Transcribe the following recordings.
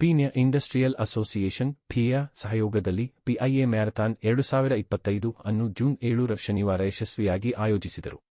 Peenya industrial association, ಪಿಯ ಸಹಯೋಗದಲ್ಲಿ ಪಿಐಎ marathon ಎರಡು ಸಾವಿರ ಇಪ್ಪತ್ತೈದು ಅನ್ನು ಜೂನ್ ಏಳರ ಶನಿವಾರ ಯಶಸ್ವಿಯಾಗಿ ಆಯೋಜಿಸಿದರು.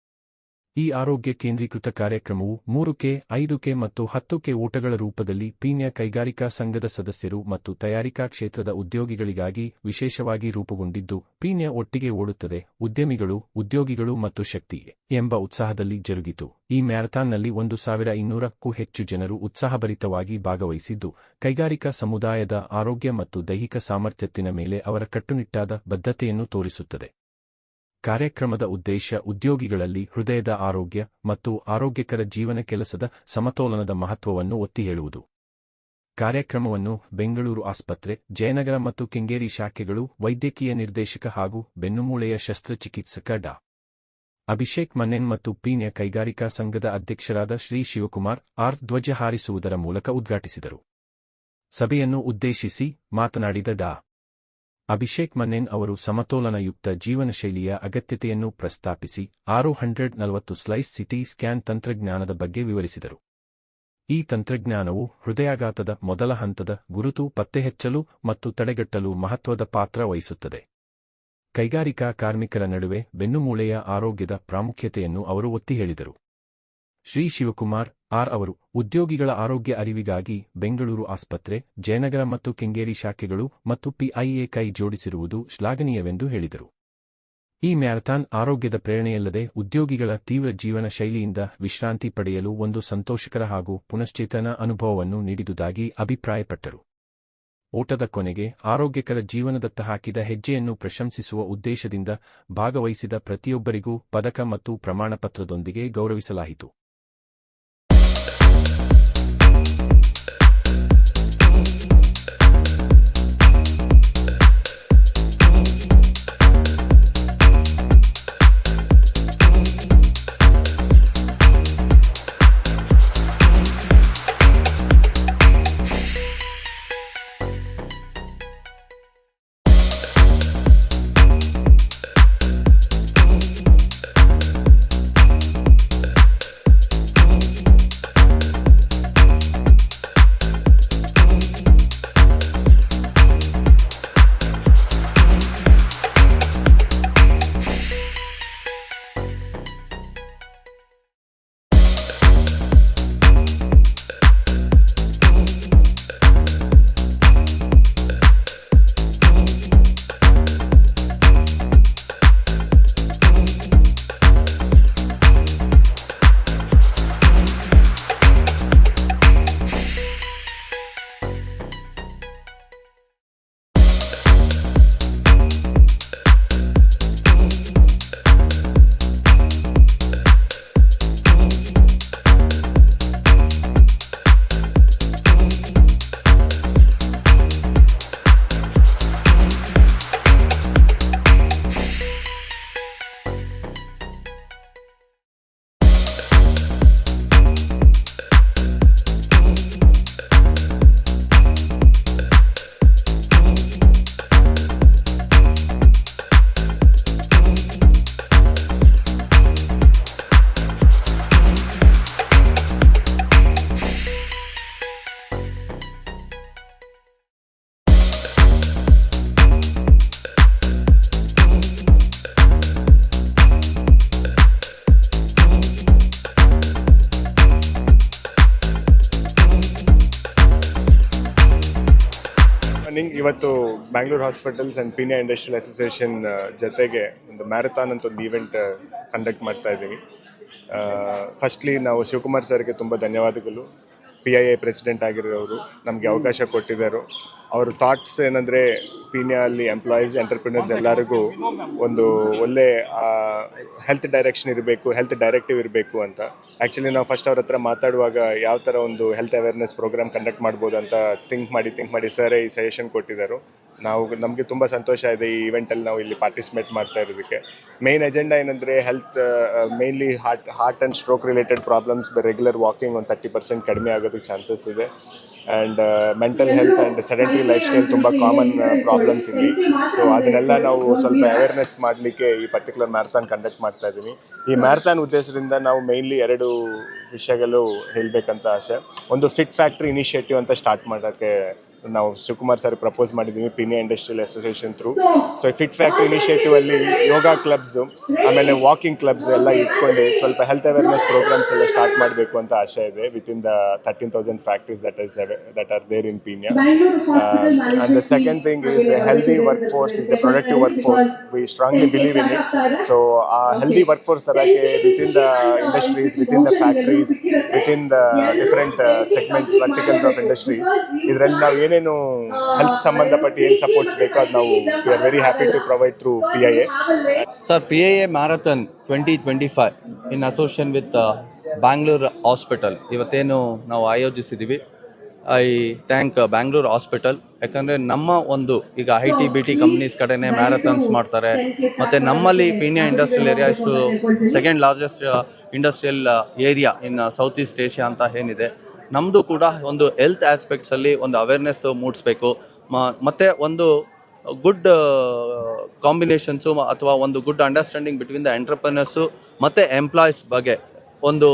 ಈ ಆರೋಗ್ಯ ಕೇಂದ್ರೀಕೃತ ಕಾರ್ಯಕ್ರಮವು ಮೂರು ಕೆ ಐದು ಕೆ ಮತ್ತು ಹತ್ತು ಕೆ ಓಟಗಳ ರೂಪದಲ್ಲಿ ಪೀಣ್ಯ ಕೈಗಾರಿಕಾ ಸಂಘದ ಸದಸ್ಯರು ಮತ್ತು ತಯಾರಿಕಾ ಕ್ಷೇತ್ರದ ಉದ್ಯೋಗಿಗಳಿಗಾಗಿ ವಿಶೇಷವಾಗಿ ರೂಪುಗೊಂಡಿದ್ದು, ಪೀಣ್ಯ ಒಟ್ಟಿಗೆ ಓಡುತ್ತದೆ, ಉದ್ಯಮಿಗಳು, ಉದ್ಯೋಗಿಗಳು ಮತ್ತು ಶಕ್ತಿ ಎಂಬ ಉತ್ಸಾಹದಲ್ಲಿ ಜರುಗಿತು. ಈ ಮ್ಯಾರಥಾನ್ನಲ್ಲಿ ಒಂದು ಸಾವಿರ ಇನ್ನೂರಕ್ಕೂ ಹೆಚ್ಚು ಜನರು ಉತ್ಸಾಹಭರಿತವಾಗಿ ಭಾಗವಹಿಸಿದ್ದು, ಕೈಗಾರಿಕಾ ಸಮುದಾಯದ ಆರೋಗ್ಯ ಮತ್ತು ದೈಹಿಕ ಸಾಮರ್ಥ್ಯತ್ತಿನ ಮೇಲೆ ಅವರ ಕಟ್ಟುನಿಟ್ಟಾದ ಬದ್ಧತೆಯನ್ನು ತೋರಿಸುತ್ತದೆ. ಕಾರ್ಯಕ್ರಮದ ಉದ್ದೇಶ ಉದ್ಯೋಗಿಗಳಲ್ಲಿ ಹೃದಯದ ಆರೋಗ್ಯ ಮತ್ತು ಆರೋಗ್ಯಕರ ಜೀವನ ಕೆಲಸದ ಸಮತೋಲನದ ಮಹತ್ವವನ್ನು ಒತ್ತಿ ಹೇಳುವುದು. ಕಾರ್ಯಕ್ರಮವನ್ನು ಬೆಂಗಳೂರು ಆಸ್ಪತ್ರೆ, ಜಯನಗರ ಮತ್ತು ಕೆಂಗೇರಿ ಶಾಖೆಗಳು ವೈದ್ಯಕೀಯ ನಿರ್ದೇಶಕ ಹಾಗೂ ಬೆನ್ನುಮೂಳೆಯ ಶಸ್ತ್ರಚಿಕಿತ್ಸಕ ಡಾ. ಅಭಿಷೇಕ್ ಮನೆನ್ ಮತ್ತು ಪೀಣ್ಯ ಕೈಗಾರಿಕಾ ಸಂಘದ ಅಧ್ಯಕ್ಷರಾದ ಶ್ರೀ ಶಿವಕುಮಾರ್ ಆರ್ ಧ್ವಜ ಹಾರಿಸುವುದರ ಮೂಲಕ ಉದ್ಘಾಟಿಸಿದರು. ಸಭೆಯನ್ನು ಉದ್ದೇಶಿಸಿ ಮಾತನಾಡಿದ ಡಾ. ಅಭಿಷೇಕ್ ಮನೆನ್ ಅವರು ಸಮತೋಲನಯುಕ್ತ ಜೀವನಶೈಲಿಯ ಅಗತ್ಯತೆಯನ್ನು ಪ್ರಸ್ತಾಪಿಸಿ ಆರು ಹಂಡ್ರೆಡ್ ನಲವತ್ತು ಸ್ಲೈಸ್ ಸಿಟಿ ಸ್ಕ್ಯಾನ್ ತಂತ್ರಜ್ಞಾನದ ಬಗ್ಗೆ ವಿವರಿಸಿದರು. ಈ ತಂತ್ರಜ್ಞಾನವು ಹೃದಯಾಘಾತದ ಮೊದಲ ಹಂತದ ಗುರುತು, ಪತ್ತೆಹಚ್ಚಲು ಮತ್ತು ತಡೆಗಟ್ಟಲು ಮಹತ್ವದ ಪಾತ್ರ ವಹಿಸುತ್ತದೆ. ಕೈಗಾರಿಕಾ ಕಾರ್ಮಿಕರ ನಡುವೆ ಬೆನ್ನುಮೂಳೆಯ ಆರೋಗ್ಯದ ಪ್ರಾಮುಖ್ಯತೆಯನ್ನು ಅವರು ಒತ್ತಿ ಹೇಳಿದರು. ಶ್ರೀ ಶಿವಕುಮಾರ್, ಆರ್ ಅವರು, ಉದ್ಯೋಗಿಗಳ ಆರೋಗ್ಯ ಅರಿವಿಗಾಗಿ ಬೆಂಗಳೂರು ಆಸ್ಪತ್ರೆ, ಜಯನಗರ ಮತ್ತು ಕೆಂಗೇರಿ ಶಾಖೆಗಳು ಮತ್ತು ಪಿಐಎ ಕೈ ಜೋಡಿಸಿರುವುದು ಶ್ಲಾಘನೀಯವೆಂದು ಹೇಳಿದರು. ಈ ಮ್ಯಾರಥಾನ್ ಆರೋಗ್ಯದ ಪ್ರೇರಣೆಯಲ್ಲದೆ ಉದ್ಯೋಗಿಗಳ ತೀವ್ರ ಜೀವನ ಶೈಲಿಯಿಂದ ವಿಶ್ರಾಂತಿ ಪಡೆಯಲು ಒಂದು ಸಂತೋಷಕರ ಹಾಗೂ ಪುನಶ್ಚೇತನ ಅನುಭವವನ್ನು ನೀಡಿದುದಾಗಿ ಅಭಿಪ್ರಾಯಪಟ್ಟರು. ಓಟದ ಕೊನೆಗೆ ಆರೋಗ್ಯಕರ ಜೀವನದತ್ತ ಹಾಕಿದ ಹೆಜ್ಜೆಯನ್ನು ಪ್ರಶಂಸಿಸುವ ಉದ್ದೇಶದಿಂದ ಭಾಗವಹಿಸಿದ ಪ್ರತಿಯೊಬ್ಬರಿಗೂ ಪದಕ ಮತ್ತು ಪ್ರಮಾಣಪತ್ರದೊಂದಿಗೆ ಗೌರವಿಸಲಾಯಿತು. ರನ್ನಿಂಗ್ ಇವತ್ತು Bangalore hospitals and Peenya industrial association ಜೊತೆಗೆ ಒಂದು ಮ್ಯಾರಥಾನ್ ಅಂತ ಒಂದು ಈವೆಂಟ್ ಕಂಡಕ್ಟ್ ಮಾಡ್ತಾ ಇದ್ದೀವಿ. ಫಸ್ಟ್ಲಿ ನಾವು ಶಿವಕುಮಾರ್ ಸರ್ಗೆ ತುಂಬ ಧನ್ಯವಾದಗಳು. ಪಿ ಐ ಎ ಪ್ರೆಸಿಡೆಂಟ್ ಆಗಿರೋರು ನಮಗೆ ಅವಕಾಶ ಕೊಟ್ಟಿದ್ದಾರೆ. ಅವ್ರ ಥಾಟ್ಸ್ ಏನಂದರೆ ಪೀನಿಯಾ ಅಲ್ಲಿ ಎಂಪ್ಲಾಯೀಸ್ ಎಂಟರ್ಪ್ರಿನರ್ಸ್ ಎಲ್ಲರಿಗೂ ಒಂದು ಒಳ್ಳೆ ಹೆಲ್ತ್ ಡೈರೆಕ್ಷನ್ ಇರಬೇಕು ಹೆಲ್ತ್ ಡೈರೆಕ್ಟಿವ್ ಇರಬೇಕು ಅಂತ. ಆ್ಯಕ್ಚುಲಿ ನಾವು ಫಸ್ಟ್ ಅವ್ರ ಹತ್ರ ಮಾತಾಡುವಾಗ ಯಾವ ಥರ ಒಂದು ಹೆಲ್ತ್ ಅವೇರ್ನೆಸ್ ಪ್ರೋಗ್ರಾಮ್ ಕಂಡಕ್ಟ್ ಮಾಡ್ಬೋದು ಅಂತ ಥಿಂಕ್ ಮಾಡಿ ಥಿಂಕ್ ಮಾಡಿ ಸರ್ ಈ ಸಜೆಷನ್ ಕೊಟ್ಟಿದ್ದರು. ನಾವು, ನಮಗೆ ತುಂಬ ಸಂತೋಷ ಇದೆ ಈ ಇವೆಂಟಲ್ಲಿ ನಾವು ಇಲ್ಲಿ ಪಾರ್ಟಿಸಿಪೇಟ್ ಮಾಡ್ತಾ ಇರೋದಕ್ಕೆ. ಮೇನ್ ಎಜೆಂಡಾ ಏನಂದರೆ health mainly heart heart and stroke related problems regular walking ಒಂದು ತರ್ಟಿ ಪರ್ಸೆಂಟ್ ಕಡಿಮೆ ಆಗೋದಕ್ಕೆ ಚಾನ್ಸಸ್ ಇದೆ. And mental health and sedentary life style ತುಂಬ ಕಾಮನ್ ಪ್ರಾಬ್ಲಮ್ಸ್ ಇಲ್ಲಿ. ಸೊ ಅದನ್ನೆಲ್ಲ ನಾವು ಸ್ವಲ್ಪ ಅವೇರ್ನೆಸ್ ಮಾಡಲಿಕ್ಕೆ ಈ ಪರ್ಟಿಕ್ಯುಲರ್ ಮ್ಯಾರಥಾನ್ ಕಂಡಕ್ಟ್ ಮಾಡ್ತಾ ಇದ್ದೀನಿ. ಈ ಮ್ಯಾರಥಾನ್ ಉದ್ದೇಶದಿಂದ ನಾವು ಮೇಯ್ನ್ಲಿ ಎರಡು ವಿಷಯಗಳು ಹೇಳಬೇಕಂತ ಆಸೆ. ಒಂದು ಫಿಟ್ ಫ್ಯಾಕ್ಟ್ರಿ ಇನಿಷಿಯೇಟಿವ್ ಅಂತ ಸ್ಟಾರ್ಟ್ ಮಾಡೋಕ್ಕೆ ನಾವು ಶಿವಕುಮಾರ್ ಸರ್ ಪ್ರಪೋಸ್ ಮಾಡಿದ್ದೀವಿ Peenya industrial association through so fit factory initiative ಅಲ್ಲಿ ಯೋಗ ಕ್ಲಬ್ಸ್ ಆಮೇಲೆ ವಾಕಿಂಗ್ ಕ್ಲಬ್ಸ್ ಎಲ್ಲ ಇಟ್ಕೊಂಡು. ಸ್ವಲ್ಪ ಹೆಲ್ತ್ ಅವೇರ್ನೆಸ್ ಪ್ರೋಗ್ರಾಮ್ಸ್ ಎಲ್ಲ ಸ್ಟಾರ್ಟ್ ಮಾಡಬೇಕು ಅಂತ ಆಶೆ ಇದೆ. Within thirteen thousand factories that is that are there in Peenya and the second thing is a healthy work force is a productive work force we strongly believe in it so ಆ healthy work force ತರಕ್ಕೆ within the industries within the factories within the different segment practicals of industries ಇದರಲ್ಲಿ ನಾವು ಏನೇ ಏನೇನು health ಸಂಬಂಧಪಟ್ಟ ಏನು supports ಬೇಕು ಅದು ನಾವು we are very happy to provide through P I A sir P I A marathon twenty twenty five in association with Bangalore hospital ಇವತ್ತೇನು ನಾವು ಆಯೋಜಿಸಿದ್ದೀವಿ ಐ ಥ್ಯಾಂಕ್ ಬ್ಯಾಂಗ್ಳೂರ್ ಹಾಸ್ಪಿಟಲ್ ಯಾಕಂದರೆ ನಮ್ಮ ಒಂದು ಈಗ I T B T companies ಕಡೆನೇ marathons ಮಾಡ್ತಾರೆ. ಮತ್ತು ನಮ್ಮಲ್ಲಿ ಪೀಣ್ಯ ಇಂಡಸ್ಟ್ರಿಯಲ್ ಏರಿಯಾ ಇಷ್ಟು second largest industrial area in south east Asia ಅಂತ ಏನಿದೆ. ನಮ್ಮದು ಕೂಡ ಒಂದು ಹೆಲ್ತ್ ಆಸ್ಪೆಕ್ಟ್ಸಲ್ಲಿ ಒಂದು ಅವೇರ್ನೆಸ್ ಮೂಡಿಸ್ಬೇಕು. ಮತ್ತು ಒಂದು ಗುಡ್ ಕಾಂಬಿನೇಷನ್ಸು ಅಥವಾ ಒಂದು good understanding between the entrepreneurs ಮತ್ತು ಎಂಪ್ಲಾಯೀಸ್ ಬಗ್ಗೆ ಒಂದು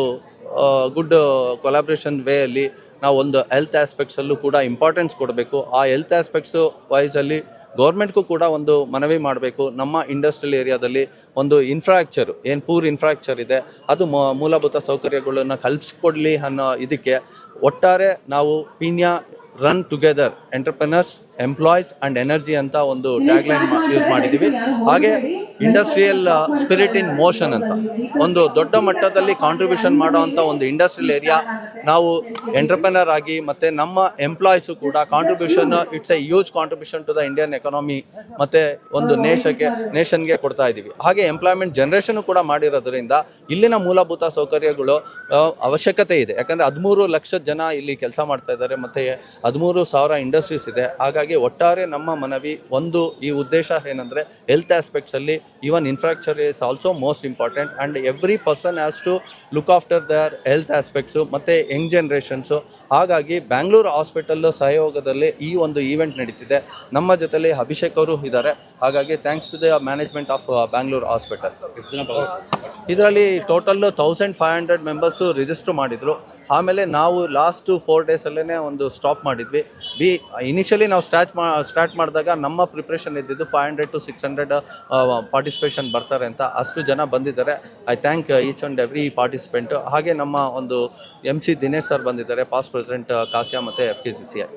ಗುಡ್ ಕೊಲಾಬ್ರೇಷನ್ ವೇಯಲ್ಲಿ ನಾವು ಒಂದು ಹೆಲ್ತ್ ಆಸ್ಪೆಕ್ಟ್ಸಲ್ಲೂ ಕೂಡ ಇಂಪಾರ್ಟೆನ್ಸ್ ಕೊಡಬೇಕು. ಆ ಹೆಲ್ತ್ ಆಸ್ಪೆಕ್ಟ್ಸು ವೈಸಲ್ಲಿ ಗೌರ್ಮೆಂಟ್ಗೂ ಕೂಡ ಒಂದು ಮನವಿ ಮಾಡಬೇಕು. ನಮ್ಮ ಇಂಡಸ್ಟ್ರಿಯಲ್ ಏರಿಯಾದಲ್ಲಿ ಒಂದು ಇನ್ಫ್ರಾಕ್ಚರ್ ಏನು ಪೂರ್ ಇನ್ಫ್ರಾಕ್ಚರ್ ಇದೆ, ಅದು ಮೂಲಭೂತ ಸೌಕರ್ಯಗಳನ್ನು ಕಲ್ಪಿಸ್ಕೊಡ್ಲಿ ಅನ್ನೋ ಇದಕ್ಕೆ ಒಟ್ಟಾರೆ ನಾವು Peenya run together entrepreneurs employees and energy ಅಂತ ಒಂದು ಟ್ಯಾಗ್ಲೈನ್ ಯೂಸ್ ಮಾಡಿದ್ದೀವಿ ಹಾಗೆ ಇಂಡಸ್ಟ್ರಿಯಲ್ ಸ್ಪಿರಿಟ್ ಇನ್ ಮೋಷನ್ ಅಂತ. ಒಂದು ದೊಡ್ಡ ಮಟ್ಟದಲ್ಲಿ ಕಾಂಟ್ರಿಬ್ಯೂಷನ್ ಮಾಡುವಂಥ ಒಂದು ಇಂಡಸ್ಟ್ರಿಯಲ್ ಏರಿಯಾ ನಾವು ಎಂಟರ್ಪ್ರನರ್ ಆಗಿ ಮತ್ತು ನಮ್ಮ ಎಂಪ್ಲಾಯೀಸು ಕೂಡ contribution it's a huge contribution to the Indian economy ಮತ್ತು ಒಂದು ನೇಷಕ್ಕೆ ನೇಷನ್ಗೆ ಕೊಡ್ತಾ ಇದ್ದೀವಿ. ಹಾಗೆ ಎಂಪ್ಲಾಯ್ಮೆಂಟ್ ಜನ್ರೇಷನ್ ಕೂಡ ಮಾಡಿರೋದ್ರಿಂದ ಇಲ್ಲಿನ ಮೂಲಭೂತ ಸೌಕರ್ಯಗಳು ಅವಶ್ಯಕತೆ ಇದೆ. ಯಾಕಂದರೆ ಹದಿಮೂರು ಲಕ್ಷ ಜನ ಇಲ್ಲಿ ಕೆಲಸ ಮಾಡ್ತಾ ಇದ್ದಾರೆ, ಮತ್ತು ಹದಿಮೂರು ಸಾವಿರ ಇಂಡಸ್ಟ್ರೀಸ್ ಇದೆ. ಹಾಗಾಗಿ ಒಟ್ಟಾರೆ ನಮ್ಮ ಮನವಿ ಒಂದು ಈ ಉದ್ದೇಶ ಏನಂದರೆ health ಆಸ್ಪೆಕ್ಟ್ಸಲ್ಲಿ even infrastructure is also most important and every person has to look after their health aspects ಮತ್ತು ಯಂಗ್ ಜನ್ರೇಷನ್ಸು ಹಾಗಾಗಿ ಬ್ಯಾಂಗ್ಳೂರು ಹಾಸ್ಪಿಟಲ್ಲು ಸಹಯೋಗದಲ್ಲಿ ಈ ಒಂದು ಈವೆಂಟ್ ನಡೀತಿದೆ. ನಮ್ಮ ಜೊತೆಲಿ ಅಭಿಷೇಕ್ ಅವರು ಇದ್ದಾರೆ. ಹಾಗಾಗಿ thanks to the management of Bangalore hospital ಇದರಲ್ಲಿ total thousand five hundred members register ಮಾಡಿದರು. ಆಮೇಲೆ ನಾವು ಲಾಸ್ಟು ಫೋರ್ ಡೇಸಲ್ಲೇ ಒಂದು ಸ್ಟಾಪ್ ಮಾಡಿದ್ವಿ. ಬಿ ಇನಿಷಿಯಲಿ ನಾವು ಸ್ಟಾರ್ಟ್ ಮಾ ಸ್ಟಾರ್ಟ್ ಮಾಡಿದಾಗ ನಮ್ಮ ಪ್ರಿಪ್ರೇಷನ್ ಇದ್ದಿದ್ದು five hundred to six hundred participation ಬರ್ತಾರೆ ಅಂತ ಅಷ್ಟು ಜನ ಬಂದಿದ್ದಾರೆ. I thank each and every participant ಹಾಗೆ ನಮ್ಮ ಒಂದು ಎಂ ಸಿ ದಿನೇಶ್ ಸರ್ ಬಂದಿದ್ದಾರೆ ಪಾಸ್ಟ್ ಪ್ರೆಸಿಡೆಂಟ್ ಕಾಸಿಯಾ ಮತ್ತು F K C C I